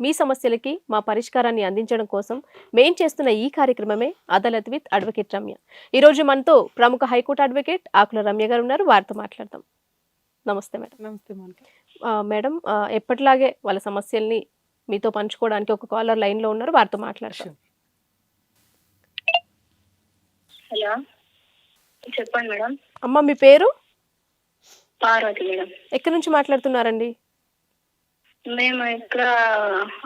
మీ సమస్యలకి మా పరిష్కారాన్ని అందించడం కోసం మేం చేస్తున్న ఈ కార్యక్రమమే అదాలత్ విత్ అడ్వకేట్ రమ్య. ఈ రోజు మనతో ప్రముఖ హైకోర్టు అడ్వకేట్ ఆకుల రమ్య గారు ఉన్నారు. వారితో మాట్లాడదాం. నమస్తే మేడం. నమస్తే మేడం ఎప్పటిలాగే వాళ్ళ సమస్యల్ని మీతో పంచుకోవడానికి ఒక కాలర్ లైన్లో ఉన్నారు. వారితో మాట్లాడతాం హలో. చెప్పండి మేడం. అమ్మ మీ పేరు? పార్వతి మేడం. ఎక్కడి నుంచి మాట్లాడుతున్నారండి? మేము ఇక్కడ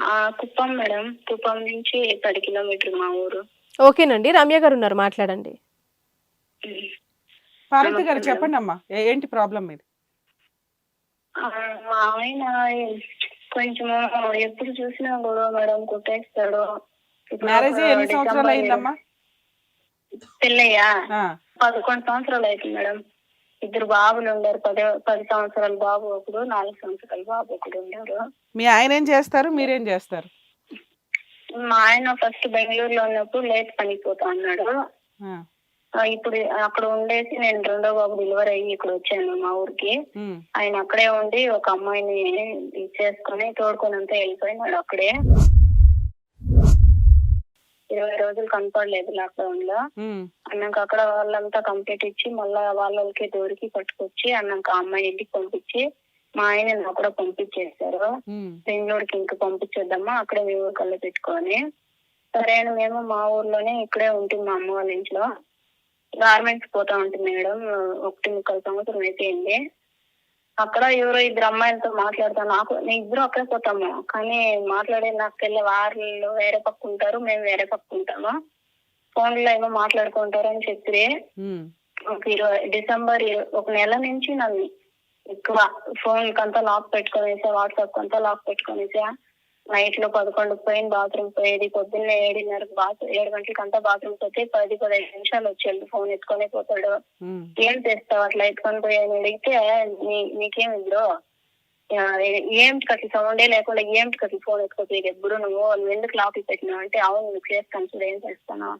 ఆ, కుప్పం మేడం. కుప్పం నుంచి పది కిలోమీటర్ మా ఊరు. ఓకేనండి. రమ్య గారు ఉన్నారు. మాట్లాడండి. పార్వతి గారు చెప్పండి అమ్మా ఏంటి ప్రాబ్లం మీది? ఆయన కొంచెం ఎప్పుడు చూసినా గొడవ మేడం కొట్టేస్తాడు. మ్యారేజ్ ఎన్ని సంవత్సరాలు అయిందమ్మా? పెళ్ళయ్యా? పదకొండు సంవత్సరాలు అవుతుంది మేడం. ఇద్దరు బాబులు ఉండారు. పది పది సంవత్సరాల బాబు ఒకడు నాలుగు సంవత్సరాల బాబు ఒకడు ఉన్నారు మీ ఆయన ఏం చేస్తారు? మీరేం చేస్తారు? మా ఆయన ఫస్ట్ బెంగళూరులో ఉన్నప్పుడు లేట్ పనికి పోతా అన్నాడు ఇప్పుడు అక్కడ ఉండేసి నేను రెండో బాబు డెలివరీ అయ్యి ఇక్కడ వచ్చాను మా ఊరికి. ఆయన అక్కడే ఉండి ఒక అమ్మాయిని చేసుకొని తోడుకొని అంతా వెళ్ళిపోయినాడు అక్కడే. ఇరవై రోజులు కనపడలేదు లాక్డౌన్లో అన్నాక అక్కడ వాళ్ళంతా కంప్లీట్ ఇచ్చి మళ్ళా వాళ్ళకి దూరికి పట్టుకొచ్చి అన్నాక అమ్మాయి ఇంటికి పంపించి మా ఆయన నాకు కూడా పంపించేశారు. బెంగళూరుకి ఇంక పంపించేద్దామా అక్కడే మీ పెట్టుకొని. సరే మేము మా ఊర్లోనే ఇక్కడే ఉంటుంది మా అమ్మ వాళ్ళ ఇంట్లో. గార్మెంట్స్ పోతా ఉంటుంది మేడం ఒకటి ముక్కల సంవత్సరం అయిపోయింది. అక్కడ ఎవరో ఇద్దరు అమ్మాయిలతో మాట్లాడతాను నాకు నేను ఇద్దరు అక్కడే పోతాము. కానీ మాట్లాడే నాకు వెళ్ళే వాళ్ళు వేరే పక్క ఉంటారు మేము వేరే పక్క ఉంటాము. ఫోన్లో ఏమో మాట్లాడుకుంటారు అని చెప్పి ఉమ్, ఒక ఇరవై డిసెంబర్ ఒక నెల నుంచి నన్ను ఎక్కువ ఫోన్ కంతా లాక్ పెట్టుకునేసా వాట్సాప్ కంతా లాక్ పెట్టుకునేసా. నైట్లో పదకొండు పోయిన బాత్రూమ్ పోయేది పొద్దున్నే ఏడున్నరకు బాత్ ఏడు గంటలకి అంతా బాత్రూమ్ పోతే పది పదిహేను నిమిషాలు వచ్చేది ఫోన్ ఎత్తుకొని పోతాడు. ఏం చేస్తావు అట్లా ఎత్తుకొని పోయి అని అడిగితే "నీ- నీకేం ఇప్పుడు ఏంటి అట్లా సౌండే లేకుండా ఏంటి అట్లా ఫోన్ ఎత్తుకోపోయేది ఎప్పుడు నువ్వు? నువ్వు ఎందుకు లాపి పెట్టినావు? అంటే అవును నువ్వు చేస్తాను చూడు ఏం చేస్తాను.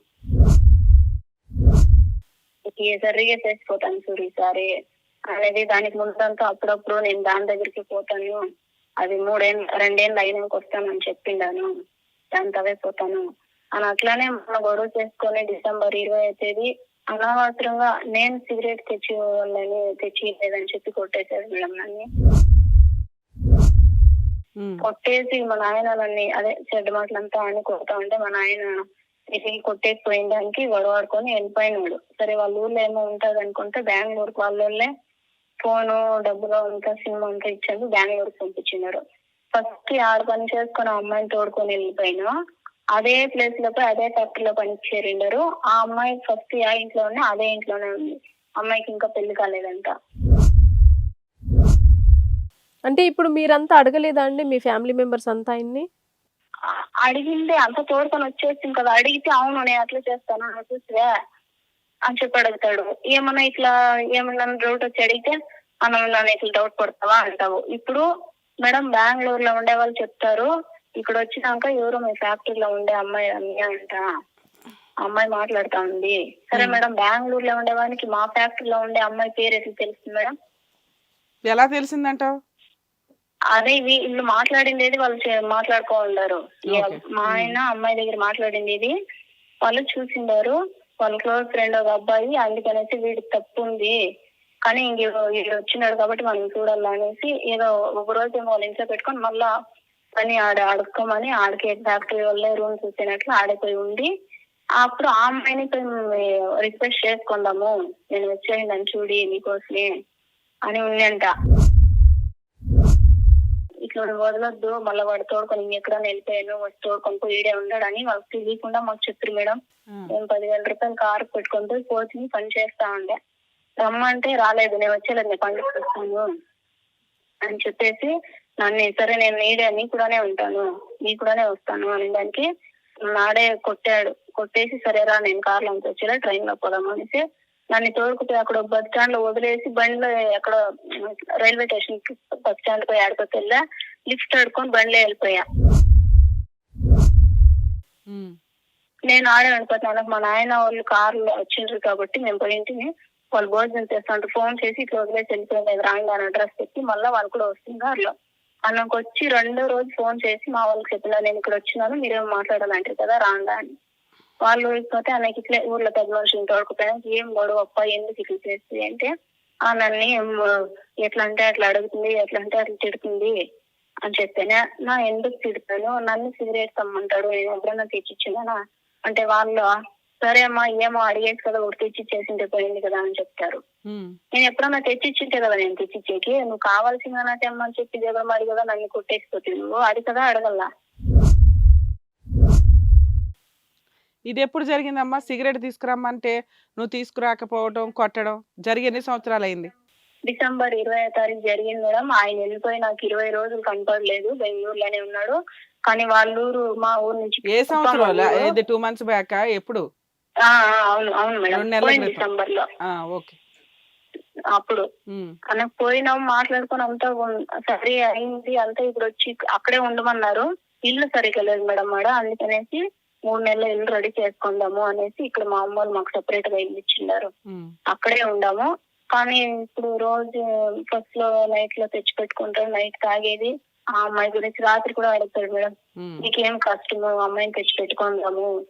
సరిగా చేసిపోతాను చూడు ఈసారి. అనేది దానికి ముందంతా అప్పుడప్పుడు నేను దాని దగ్గరికి పోతాను. అది మూడేళ్ళు రెండేళ్ళు అయినాక వస్తానని చెప్పిండాను. దాని తవే పోతాను. అని అట్లానే మన గొడవ చేసుకొని డిసెంబర్ ఇరవై తేదీ అనవసరంగా నేను సిగరెట్ తెచ్చి వాళ్ళని తెచ్చి లేదని చెప్పి కొట్టేశారు మేడం నన్ను. కొట్టేసి మా నాయన నన్ను అదే చెడ్డ మాటలంతా అని కొడతా ఉంటే మా నాయన తిరిగి కొట్టేసి పోయిన దానికి గొడవాడుకొని వెళ్ళిపోయినాడు. సరే వాళ్ళ ఊర్లో ఏమో ఉంటది అనుకుంటే బెంగళూరుకి వాళ్ళ ఫోను డబ్బులు అంతా సిమ్ అంతా ఇచ్చారు బెంగళూరుకి పంపించినారు. ఫస్ట్ ఆడ పని చేసుకుని ఆ అమ్మాయిని తోడుకొని వెళ్ళిపోయినా. అదే ప్లేస్లో పోయి అదే ఫ్యాక్టరీ లో పని చేరిండారు. ఆ అమ్మాయి ఫస్ట్ ఆ ఇంట్లోనే అదే ఇంట్లోనే ఉంది. అమ్మాయికి ఇంకా పెళ్ళి కాలేదంట. అంటే ఇప్పుడు మీరంతా అడగలేదా అండి మీ ఫ్యామిలీ మెంబర్స్ అంతా ఆయన్ని ఆ- అడిగిందే అంత తోడుకొని వచ్చేసింది కదా. అడిగితే అవును నేను అట్లా చేస్తాను చూసివే అని చెప్పి అడుగుతాడు. ఏమన్నా ఇట్లా ఏమన్నా డౌట్ వచ్చి అడిగితే మనం నన్ను ఇట్లా డౌట్ పడతావా? అంటావు. ఇప్పుడు మేడం బెంగళూరులో ఉండే వాళ్ళు చెప్తారు ఇక్కడ వచ్చినాక ఎవరో మీ ఫ్యాక్టరీలో ఉండే అమ్మాయి రమ్య అంట. అమ్మాయి మాట్లాడుతా ఉంది సరే మేడం బెంగళూరులో ఉండే వానికి మా ఫ్యాక్టరీలో ఉండే అమ్మాయి పేరు ఎట్లా తెలుస్తుంది మేడం? ఎలా తెలిసిందంటావు? అదే వీ- వీళ్ళు మాట్లాడిండేది వాళ్ళు చే- మాట్లాడుకోవాలన్నారు ఈ Okay. మా ఆయన అమ్మాయి దగ్గర మాట్లాడిండేది వాళ్ళు చూసిండారు. వాళ్ళ క్లోజ్ ఫ్రెండ్ ఒక అబ్బాయి అందుకనేసి వీడికి తప్పు ఉంది కానీ ఇంక వీడు వచ్చినాడు కాబట్టి మనం చూడాలి అనేసి ఏదో ఒక రోజు ఏమో వాళ్ళ ఇంట్లో పెట్టుకొని మళ్ళా పని ఆడ అడుక్కోమని ఆడికి ఫ్యాక్టరీ వాళ్ళే రూమ్స్ వచ్చినట్లు ఆడిపోయి ఉండి అప్పుడు ఆ అమ్మాయిని రిక్వెస్ట్ చేసుకుందాము. నేను వచ్చేయండి చూడి నీకోసమే అని ఉందంట ఇట్లా వదలొద్దు మళ్ళీ వాడు తోడుకొని ఇంకెక్కడ వెళ్ళిపోయాను వాడు తోడుకొని పోయి ఈడే ఉన్నాడని వాళ్ళకి తెలియకుండా మాకు చెప్పారు మేడం. నేను పదివేల రూపాయలు కారు పెట్టుకొని పోయి కోచింగ్ పని చేస్తా ఉండే. రమ్మంటే రాలేదు నేను వచ్చేలేదు నేను పండుగ వస్తాను అని చెప్పేసి నన్ను సరే నేను నీడే నీ కూడానే ఉంటాను నీ కూడానే వస్తాను అనే దానికి నాడే కొట్టాడు. కొట్టేసి సరేరా నేను కార్లో వచ్చేలా ట్రైన్లో పోదాం అనేసి నన్ను తోడుకుపోయి అక్కడ బస్ స్టాండ్లో వదిలేసి బండిలో ఎక్కడ రైల్వే స్టేషన్ బస్ స్టాండ్ పోయి ఆడుకోకి వెళ్ళా. లిఫ్ట్ ఆడుకొని బండిలో వెళ్ళిపోయా. నేను ఆడే వెళ్ళిపోతున్నాను మా నాయన వాళ్ళు కార్లో వచ్చిండ్రు కాబట్టి మేము పోయింటిని వాళ్ళు భోజనం చేస్తుంటారు ఫోన్ చేసి ఇట్లా వదిలేసి వెళ్ళిపోయింది. రాంగ్ అని అడ్రస్ పెట్టి మళ్ళీ వాళ్ళు కూడా వస్తుంది కార్లో. మనకు వచ్చి రెండో రోజు ఫోన్ చేసి మా వాళ్ళకి చెప్పిన నేను ఇక్కడ వచ్చినాను మీరేం మాట్లాడాలంటారు కదా రాండా అని. వాళ్ళు పోతే ఆయనకి ఇట్లా ఊర్లో పెద్ద మనుషులు తోడుకుపోయినా ఏం గొడవ అప్ప ఎందుకు ఇట్లా చేస్తుంది అంటే ఆ నన్ను ఎట్లా అంటే అట్లా అడుగుతుంది ఎట్లా అంటే అట్లా తిడుతుంది అని చెప్పాను. నా ఎందుకు తిడతాను? నన్ను సిగరెట్ తమ్మంటాడు నేను ఎప్పుడైనా తెచ్చిచ్చిందనా? అంటే వాళ్ళు సరే అమ్మా ఏమో అడిగేసి కదా ఒకటి తెచ్చి చేసింటే పోయింది కదా అని చెప్తారు. నేను ఎప్పుడన్నా తెచ్చిచ్చింటే కదా నేను తెచ్చిచ్చేకి. నువ్వు కావాల్సిందనా తెమ్మని చెప్పి జగన్ కదా నన్ను కొట్టేసిపోతుంది నువ్వు. అది కదా అడగల్లా. ఇది ఎప్పుడు జరిగిందమ్మా? సిగరెట్ తీసుకురమ్మంటే నువ్వు తీసుకురాకపోవడం కొట్టడం జరిగి ఎన్ని సంవత్సరాలు అయింది డిసెంబర్ ఇరవై తారీఖు జరిగింది మేడం. ఆయన వెళ్ళిపోయి నాకు ఇరవై రోజులు కనపడలేదు. బెంగళూరులోనే ఉన్నాడు. కానీ వాళ్ళ ఊరు మా ఊరు నుంచి ఏ సంవత్సరం? ఇది టూ మంత్స్ బ్యాక్? ఎప్పుడు? అవును అవును మేడం. డిసెంబర్లో ఓకే. అప్పుడు. కనుక పోయినాం మాట్లాడుకుని అంతా సరే అయింది అంతా ఇప్పుడు వచ్చి అక్కడే ఉండమన్నారు. ఇల్లు సరిగ్గా లేదు మేడం మేడ అందుకనేసి మూడు నెలలు ఇల్లు రెడీ చేసుకుందాము అనేసి ఇక్కడ మా అమ్మ వాళ్ళు మాకు సెపరేట్గా ఇల్లు ఇచ్చిండారు. అక్కడే ఉండాము. కానీ ఇప్పుడు రోజు ఫస్ట్లో నైట్లో తెచ్చి పెట్టుకుంటాడు నైట్ తాగేది. ఆ అమ్మాయి గురించి రాత్రి కూడా అడుగుతాడు మేడం. నీకేం కష్టము? అమ్మాయిని తెచ్చి పెట్టుకుందాము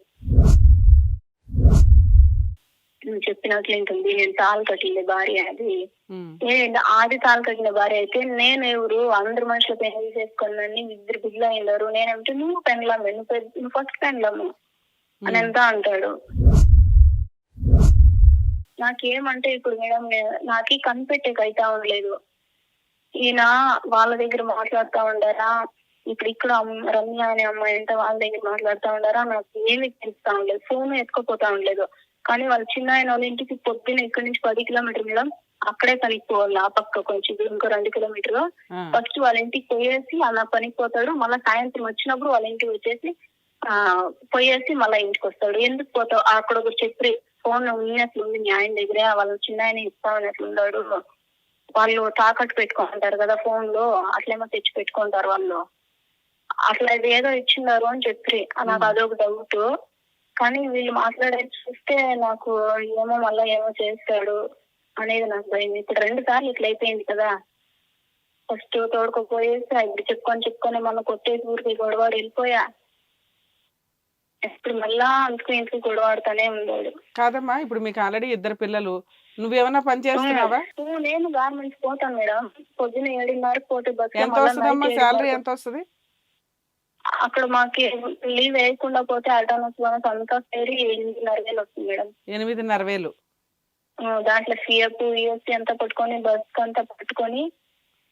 నువ్వు చెప్పినట్లు ఉంటుంది నేను తాళు కట్టింది భార్య అది. నేను ఆది తాళు కట్టిన భార్య అయితే నేను ఎవరు అందరు మనుషులు పెళ్ళి చేసుకున్నాను ఇద్దరు బిడ్డలు అయినారు నేనేమిటి నువ్వు పెండ్లాము నువ్వు ఫస్ట్ పెండ్లాము అని ఎంత అంటాడు. నాకేమంటే ఇప్పుడు మేడం నాకి కనిపెట్టేకి అయితా ఉండలేదు. ఈయన వాళ్ళ దగ్గర మాట్లాడుతా ఉండారా? ఇప్పుడు ఇక్కడ రమ్య అనే అమ్మాయి అంటే వాళ్ళ దగ్గర మాట్లాడుతా ఉండారా? నాకు ఏమి తెలుస్తా ఉండలేదు. ఫోన్ ఎత్తుకోపోతా ఉండలేదు. కానీ వాళ్ళ చిన్న ఆయన వాళ్ళ ఇంటికి పొద్దున్న ఇక్కడ నుంచి పది కిలోమీటర్ మేడం అక్కడే పనికి పోవాలి ఆ పక్క కొంచెం ఇంకో రెండు కిలోమీటర్. ఫస్ట్ వాళ్ళ ఇంటికి పోయేసి అలా పనికి పోతాడు మళ్ళీ సాయంత్రం వచ్చినప్పుడు వాళ్ళ ఇంటికి వచ్చేసి ఆ పోయేసి మళ్ళీ ఇంటికి వస్తాడు. ఎందుకు పోతావు? అక్కడ ఒక చెప్పి ఫోన్ ఉన్నట్లు ఉంది మీ ఆయన దగ్గరే వాళ్ళ చిన్న ఆయన ఇస్తామన్నట్లు ఉన్నాడు వాళ్ళు తాకట్టు పెట్టుకుంటారు కదా ఫోన్లో అట్లేమో తెచ్చి పెట్టుకుంటారు వాళ్ళు. అట్లా ఏదో ఇచ్చినారు అని చెప్పి నాకు అదొక డౌట్ కానీ వీళ్ళు మాట్లాడేది చూస్తే నాకు ఏమో మళ్ళీ ఏమో చేస్తాడు అనేది నాకు భయం. ఇప్పుడు రెండు సార్లు ఇట్లా అయిపోయింది కదా. ఫస్ట్ తోడుకోపోయేసి ఇప్పుడు చెప్పుకొని చెప్పుకొని మన కొట్టేసి ఊరికి గొడవాడు వెళ్ళిపోయా. ఇప్పుడు మళ్ళా అందుకు ఇంటికి గొడవాడుతానే ఉన్నాడు. కాదమ్మా ఇప్పుడు మీకు ఆల్రెడీ ఇద్దరు పిల్లలు. నువ్వేమన్నా పని చేస్తున్నావా? నేను గార్మెంట్స్ పోతాను మేడం. పొద్దున ఏడున్నరకు పోతే బస్ ఎంత వస్తుందమ్మా శాలరీ ఎంత వస్తుంది? అక్కడ మాకి లీవ్ వేయకుండా పోతే అటోనస్ బోనస్ అంతా సేరి ఎనిమిదిన్నర వేలు వస్తుంది మేడం. ఎనిమిదిన్నర వేలు. దాంట్లో సిఎఫ్ యూఎస్సీ అంతా పట్టుకొని బస్ అంతా పట్టుకొని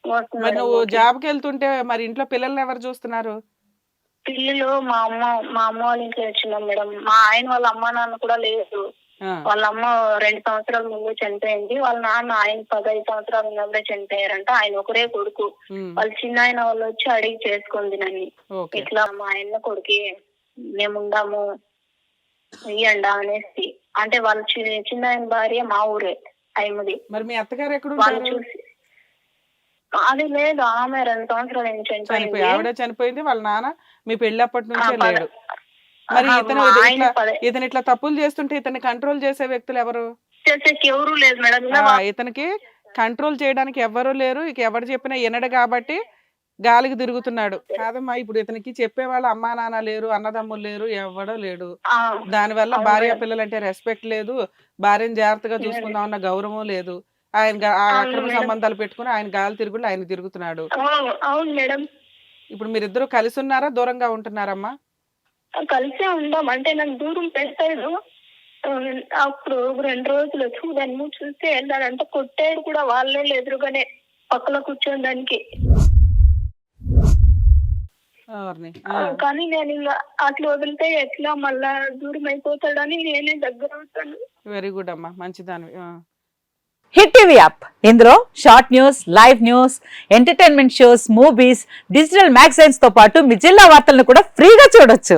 మరి నువ్వు మాకి. జాబ్కి వెళ్తుంటే మరి ఇంట్లో పిల్లల్ని ఎవరు చూస్తున్నారు? పిల్లలు మా అమ్మ మా అమ్మ వాళ్ళ ఇంట్లో వచ్చినాం మేడం. మా ఆయన వాళ్ళ అమ్మ నాన్న కూడా లేదు ఆ, వాళ్ళ అమ్మ రెండు సంవత్సరాల ముందు చనిపోయింది. వాళ్ళ నాన్న ఆయన పదహైదు సంవత్సరాలు ఉన్నప్పుడే చనిపోయారంట. ఆయన ఒకరే కొడుకు. వాళ్ళ చిన్న ఆయన వాళ్ళు వచ్చి అడిగి చేసుకుంది నన్ను. ఇట్లా మా ఆయన కొడుకి మేము ఉండాము ఇయ్యండా అనేసి. అంటే వాళ్ళ చిన్న ఆయన భార్య మా ఊరే టైంది మరి మీ అత్తగారు ఎక్కడ వాళ్ళు చూసి అది లేదు ఆమె రెండు సంవత్సరాల చనిపోయింది. ఆవిడ చనిపోయింది వాళ్ళ నాన్న మీ పెళ్ళి అప్పటి నుంచే లేడు. మరి ఇతను ఇతను ఇట్లా తప్పులు చేస్తుంటే ఇతన్ని కంట్రోల్ చేసే వ్యక్తులు ఎవరు? ఎవరు లేదు మేడం. ఇతనికి కంట్రోల్ చేయడానికి ఎవ్వరూ లేరు. ఇక ఎవరు చెప్పినా వినడు కాబట్టి గాలికి తిరుగుతున్నాడు. కాదమ్మా ఇప్పుడు ఇతనికి చెప్పేవాళ్ళు అమ్మా నాన్న లేరు అన్నదమ్ములు లేరు ఎవడో లేడు. ఆ, దానివల్ల అవును భార్య. పిల్లలంటే రెస్పెక్ట్ లేదు. భార్యను జాగ్రత్తగా చూసుకుందాం అన్న గౌరవం లేదు. ఆయన అక్రమ. సంబంధాలు పెట్టుకుని ఆయన గాలి తిరుగుడు ఆయన తిరుగుతున్నాడు. అవును మేడం. ఇప్పుడు మీరిద్దరు కలిసి ఉన్నారా? దూరంగా ఉంటున్నారమ్మా? కలిసే ఉందాం. అంటే నాకు దూరం పెట్టాడు ఆ, అప్పుడు రెండు రోజులు చూడను చూస్తే వెళ్ళాడంటే కొట్టాడు కూడా వాళ్ళే ఎదురుగానే పక్కన కూర్చొని దానికి. ఎవరిని ఆ, కానీ నేను ఇంకా అట్లా వదిలితే ఎట్లా మళ్ళా దూరం అయిపోతాడని నేనే దగ్గర అవుతాను. వెరీ గుడ్ అమ్మా మంచిదానివి ఆ. Hit TV app. ఇందులో short news live news entertainment shows movies digital మ్యాగజైన్స్తో పాటు మీ జిల్లా వార్తలను కూడా ఫ్రీగా చూడొచ్చు.